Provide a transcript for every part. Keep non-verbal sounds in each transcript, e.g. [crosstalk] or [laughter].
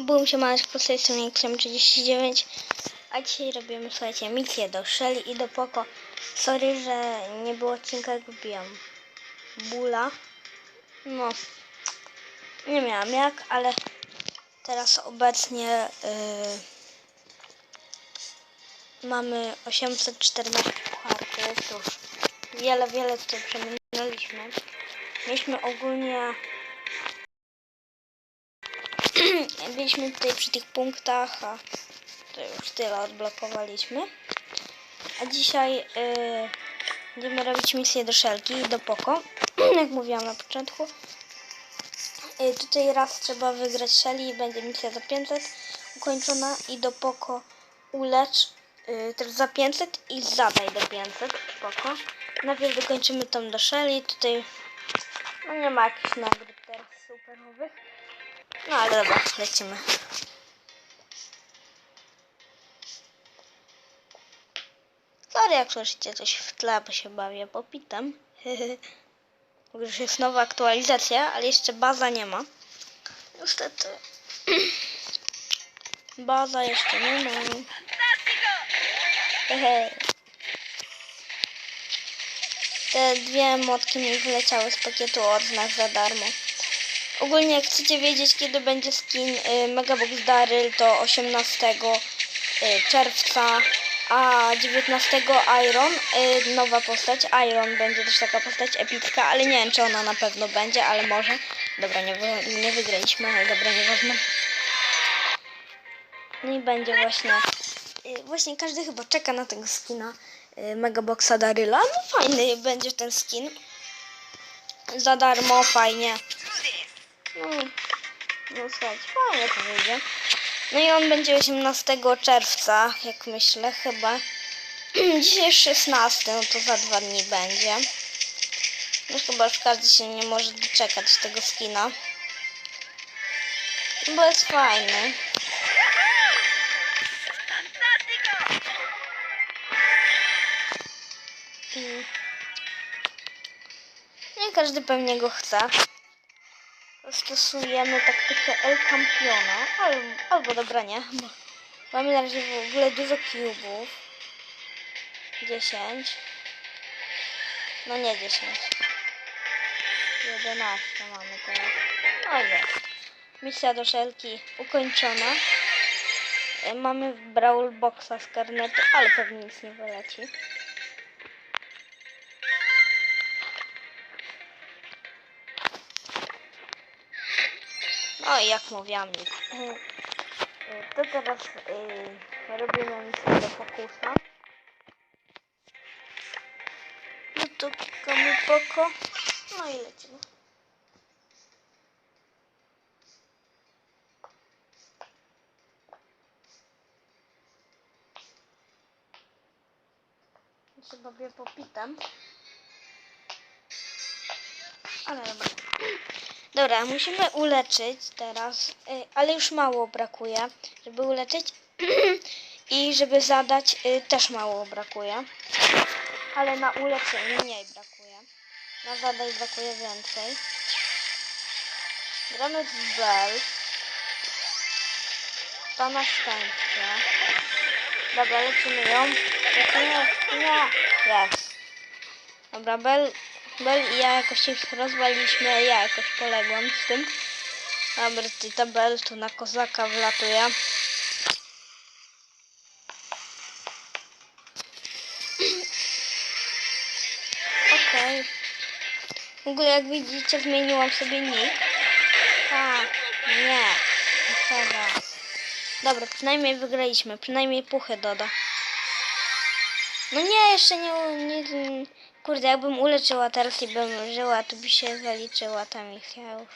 Byłem się mać po tej stronie XM39, a dzisiaj robimy, słuchajcie, misję do Shelly i do Poco. Sorry, że nie było odcinka, jak wbiłam bóla. No, nie miałam jak, ale teraz obecnie yy, mamy 814 pucharków, już wiele, wiele tutaj przeminęliśmy. Mieliśmy ogólnie byliśmy tutaj przy tych punktach, a to już tyle odblokowaliśmy. A dzisiaj y, będziemy robić misję do Szelki i do Poko, [clears throat] jak mówiłam na początku. Y, tutaj raz trzeba wygrać Shelly i będzie misja za 500 ukończona i do Poko ulecz y, też za 500 i zadaj do 500 Poko. Najpierw dokończymy tą do Shelly, tutaj no nie ma jakichś nagród teraz superowych. No ale dobra, lecimy. Sorry, jak słyszycie coś w tle, bo się bawię popitem. [laughs] Bo Już jest nowa aktualizacja, ale jeszcze baza nie ma. Niestety. [clears throat] Baza jeszcze nie ma. Te dwie motki mi wyleciały z pakietu od za darmo. Ogólnie jak chcecie wiedzieć kiedy będzie skin y, Megabox Daryl to 18 y, czerwca, a 19 Iron, y, nowa postać, Iron będzie też taka postać epicka, ale nie wiem czy ona na pewno będzie, ale może. Dobra, nie, nie wygraliśmy, ale dobra, nieważne. No i będzie właśnie, y, właśnie każdy chyba czeka na tego skina y, Megaboxa Daryla. No fajny będzie ten skin. Za darmo, fajnie. No, no słuchajcie, fajnie to wyjdzie. No i on będzie 18 czerwca, jak myślę, chyba. [clears throat] Dzisiaj jest 16, no to za dwa dni będzie. No chyba już każdy się nie może doczekać tego skina. Bo jest fajny. I nie każdy pewnie go chce stosujemy taktykę El Campiona, albo, albo dobra nie, bo mamy na razie w ogóle dużo cubów. 10. No nie 10. 11 mamy teraz. No jest. Misja do szelki ukończona. E, Mamy Brawl Boxa z karnetu, ale pewnie nic nie wyleci. No i jak mówiłam. Y, To teraz y, robimy misję do fokusa. No to klikamy poko. No i lecimy. Się bawię popitem. Ale dobra. Dobra, musimy uleczyć teraz, y, ale już mało brakuje, żeby uleczyć [clears throat] i żeby zadać y, też mało brakuje, ale na uleczenie mniej brakuje, na zadać brakuje więcej. Gramy w Bell, to na. Dobra, lecimy ją. Lecimy, nie, jest. Dobra, Bell, Bell i ja jakoś się rozwaliliśmy, ja jakoś poległam z tym. Dobra, ty ta Bell tu na kozaka wlatuje. Okej. W ogóle jak widzicie zmieniłam sobie nick. A, nie. Dobra. Dobra, przynajmniej wygraliśmy. Przynajmniej puchy doda. No nie, jeszcze nie, nie... Kurde, jakbym uleczyła teraz i bym żyła, to by się zaliczyła ta misja już.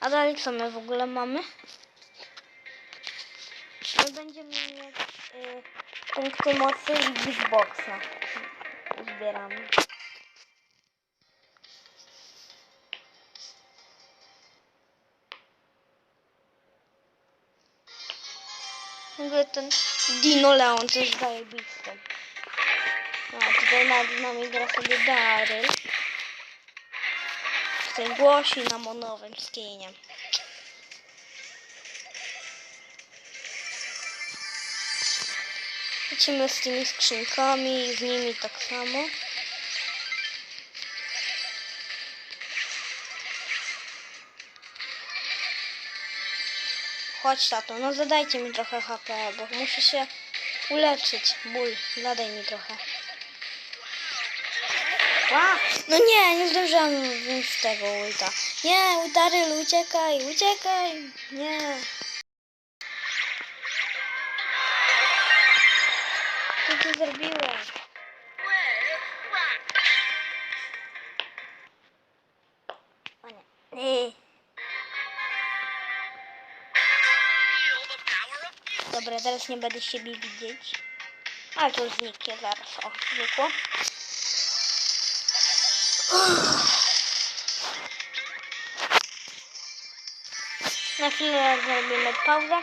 A dalej co my w ogóle mamy? My będziemy mieć y, punkty mocy i Big Boxa. Zbieramy. W ten Dino Leon to jest a tutaj nad nami gra sobie Daryl. Tutaj głosi nam o nowym skinie. Lecimy z tymi skrzynkami i z nimi tak samo. Chodź tato, no zadajcie mi trochę HP, bo muszę się uleczyć. Ból, zadaj mi trochę. No nie, nie zdążyłam wziąć tego ulta. Nie, Utaryl, uciekaj, uciekaj! Nie. Co ty zrobiłeś? Nie. Dobra, teraz nie będę siebie widzieć. Ale to zniknie zaraz. O, znikło. Na chwilę zrobimy pauzę.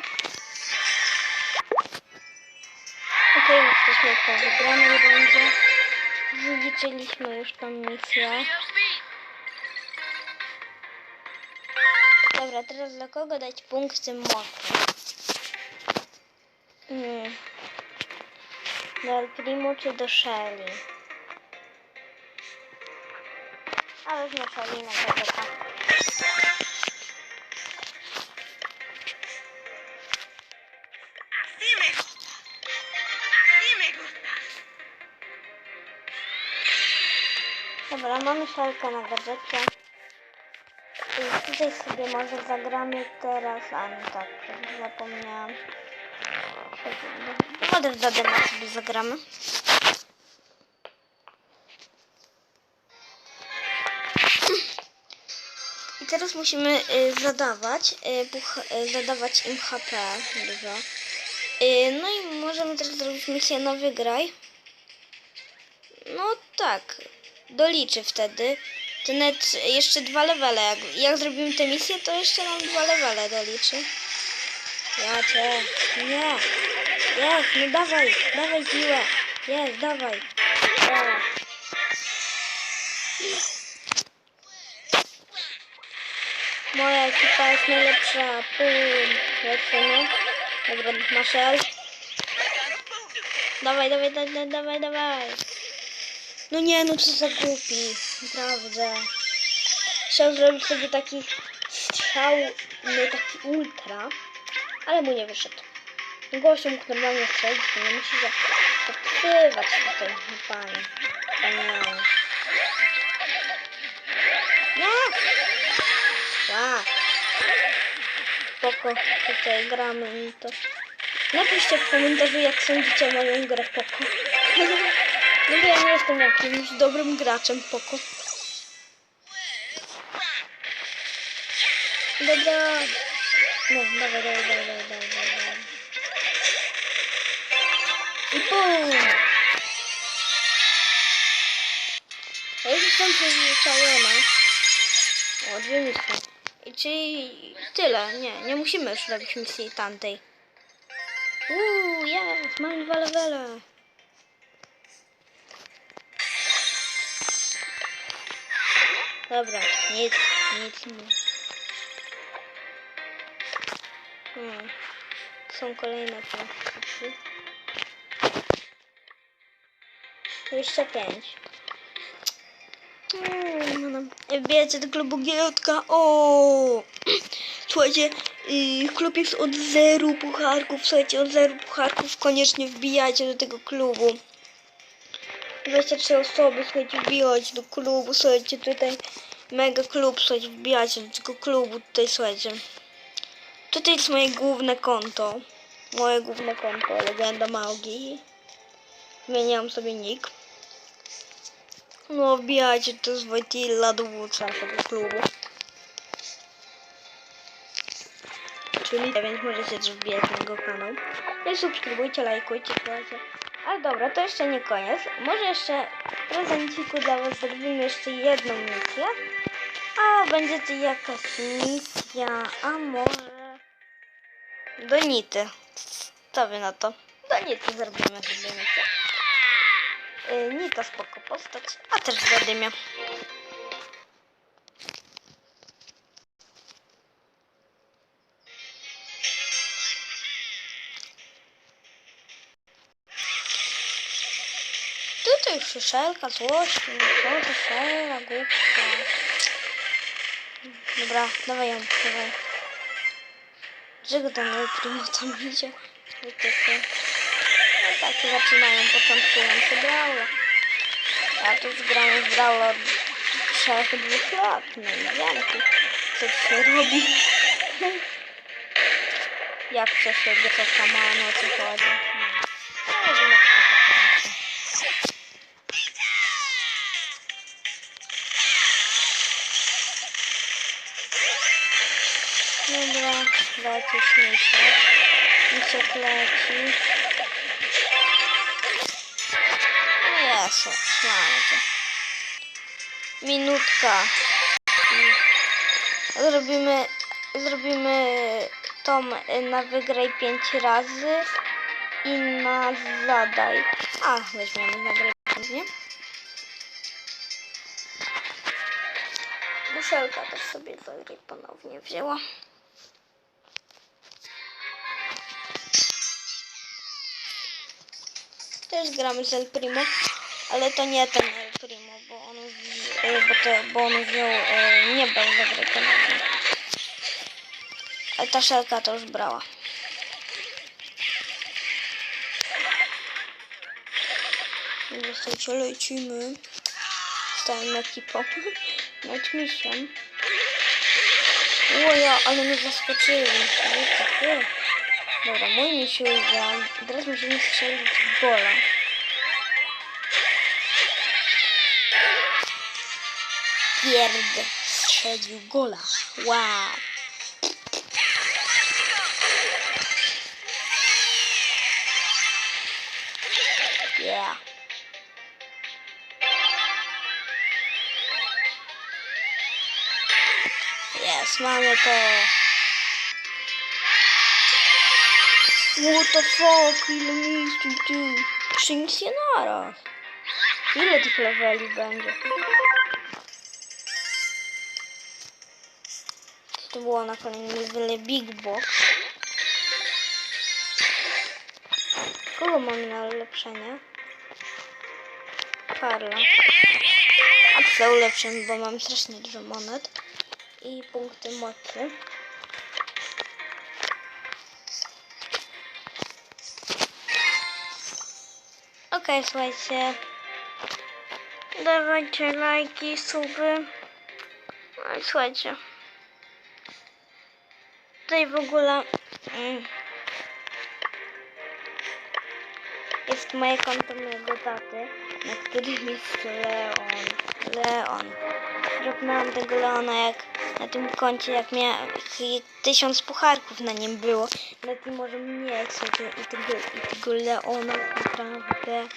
Okej, jesteśmy po wygranej rundzie. Zliczyliśmy już tą misję. Dobra, teraz dla kogo dać punkt w tym mocy? Hmm. Do El Primo czy do Shelly? A wezmę Shelly na PPK. Así me gusta. Así me gusta. Dobra, mamy Shelkę na gadżecie. I tutaj sobie może zagramy teraz, a no tak, zapomniałam. Wodę z Dadema sobie zagramy. Teraz musimy y, zadawać, y, y, zadawać im HP dużo. No i możemy teraz zrobić misję na wygraj. No tak, doliczy wtedy. To nawet jeszcze dwa levele. Jak, jak zrobimy tę misję, to jeszcze nam dwa levele doliczy. Ja cię. Nie. Jest, no dawaj, dawaj siłę. Jest, dawaj. Ekipa jest najlepsza. Pum. Lecimy. Dobra, Marshall. Dawaj, dawaj, dawaj, dawaj, dawaj. No nie, no co za głupi. Naprawdę. Chciał zrobić sobie taki strzał, no taki ultra, ale mu nie wyszedł. Gościu mógł normalnie strzelić, nie musi podpywać tutaj. Panie. Spoko, tutaj gramy i to. Napiszcie w komentarzu, jak sądzicie moją grę Poko. [laughs] No bo ja nie jestem jakimś dobrym graczem Poko. Dobra. No, dawaj, dawaj, dawaj, dawaj, dawaj. I bum! Ja już jestem przyzwyczajona. O, dwie misje. Czyli tyle, nie, nie musimy już robić misji tamtej. Uuu, jest, mam dwa levele. Dobra, nic, nic nie. Hmm. Są kolejne punkty. 25. Hmm, Wiecie, do klubu Giełtka. O! Słuchajcie, yy, klub jest od zeru pucharków. Słuchajcie, od zeru pucharków koniecznie wbijajcie do tego klubu. 23 osoby, słuchajcie, wbijać do klubu. Słuchajcie, tutaj mega klub, słuchajcie, wbijajcie do tego klubu. Tutaj, słuchajcie. Tutaj jest moje główne konto. Moje główne konto, Legenda Maugi. Zmieniłam sobie nick. No, wbijajcie to z Wojtilla dowódca naszego klubu. Czyli 9 możecie wbijać na jego kanał. No i subskrybujcie, lajkujcie, słuchajcie. Ale dobra, to jeszcze nie koniec. Może jeszcze w prezenciku dla was zrobimy jeszcze jedną misję. A będzie to jakaś misja, a może do Nity. Co wy na to? Do Nity zrobimy sobie misję. Yy, Nita spoko postać, a też zadymia. to już szelka, złość, no co to szela, głupka. Dobra, dawaj ją, dawaj. Dlaczego ten El Primo tam idzie? Wytyfy. Ja tu już gramy w trzech, dwóch lat. No i wiem, co tu się robi. [laughs] Jak to się gotowka ma, no co chodzi. No. No. Dobra, lecisz misiek. Misiek leci. No mamy to. Minutka. I zrobimy, zrobimy tą y, na wygraj 5 razy i na zadaj. A, weźmiemy nagraj 5, nie? Też sobie zagraj ponownie wzięła. Też gramy z El Primo, ale to nie ten El Primo, bo on, e, bo to, bo on wziął e, nie bez dobrej ponownie. Ale ta szelka to już brała. Słuchajcie, lecimy. Stałem ekipą. [laughs] Nad misją. Łoja, ale mnie zaskoczyli. Dobra, mój misiu. Teraz musimy strzelić gola. Pierd strzelił gola. Wow. Yeah. Jest, mamy to. What the fuck, ile miejsc tu? Trzy misje naraz. Ile tych leveli będzie? To było na kolejnym levele Big Box? Kogo mamy na ulepszenie? Karla. A co ulepszymy, bo mam strasznie dużo monet i punkty mocy. Okej, słuchajcie. Dawajcie lajki, suby. No i słuchajcie. Tutaj w ogóle mm, jest moje konto mojego taty, na którym jest Leon. Leon. Zrobiłam tego Leona jak na tym koncie, jak miałem tysiąc pucharków na nim było. Na tym może mniej, słuchajcie, i tego, i tego Leona naprawdę.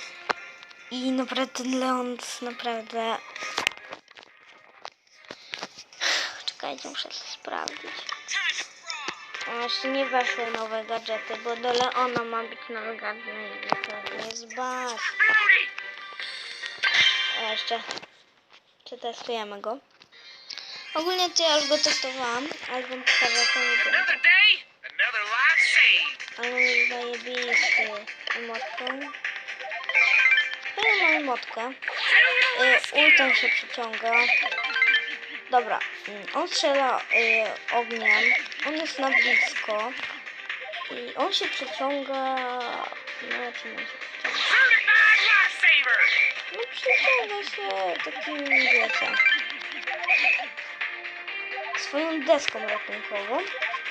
I naprawdę ten Leon naprawdę... Czekajcie, muszę to sprawdzić. A jeszcze nie weszły nowe gadżety, bo do Leona ma być nowy gadżet i to jest bas. A jeszcze przetestujemy go. Ogólnie to ja już go testowałam, ale wam pokażę to wygląda. Ale on jest zajebisty emotką. Ja mam emotkę. Y, ultem się przyciąga. Dobra, mm, on strzela y, ogniem. On jest na blisko. I on się przeciąga... No, czym on się przeciąga? No przeciąga się takim, wiecie, swoją deską ratunkową,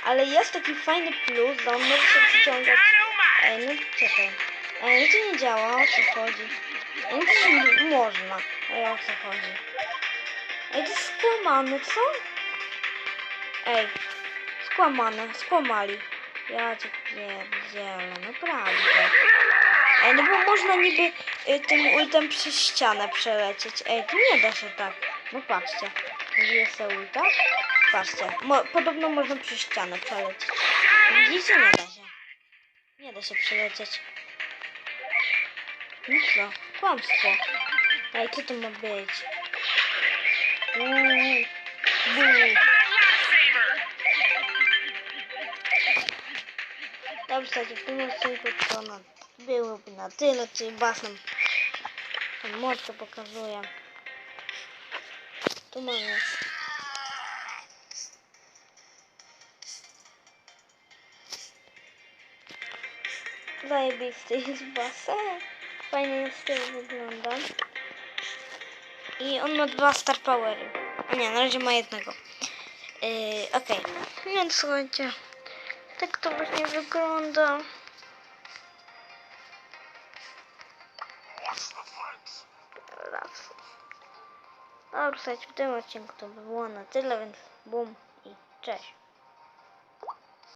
ale jest taki fajny plus, że on może się przyciągać. Ej, no czekaj. Ej, no to nie działa, o co chodzi? Ej, no można. Ej, o co chodzi? Ej, to jest skłamane, co? Ej, skłamane, skłamali. Ja cię pierdzielę, naprawdę. Ej, no bo można niby y, tym ultem przez ścianę przelecieć. Ej, to nie da się tak. No patrzcie. Mówię sobie ulta. Patrzcie. Mo podobno można przez ścianę przelecieć. Widzicie? Nie da się. Nie da się przelecieć. No co? Kłamstwo. Ej, co to ma być? Uuu. Buu. Dobrze, słuchajcie, w tym odcinku to na, byłoby na tyle, czyli basem Ten mod to pokazuje. Tu mamy. Zajebisty jest basen. Fajnie z tyłu wygląda. I on ma dwa star powery. Tak to właśnie wygląda. Raz. Dobra, w tym odcinku to by było na tyle, więc bum i cześć.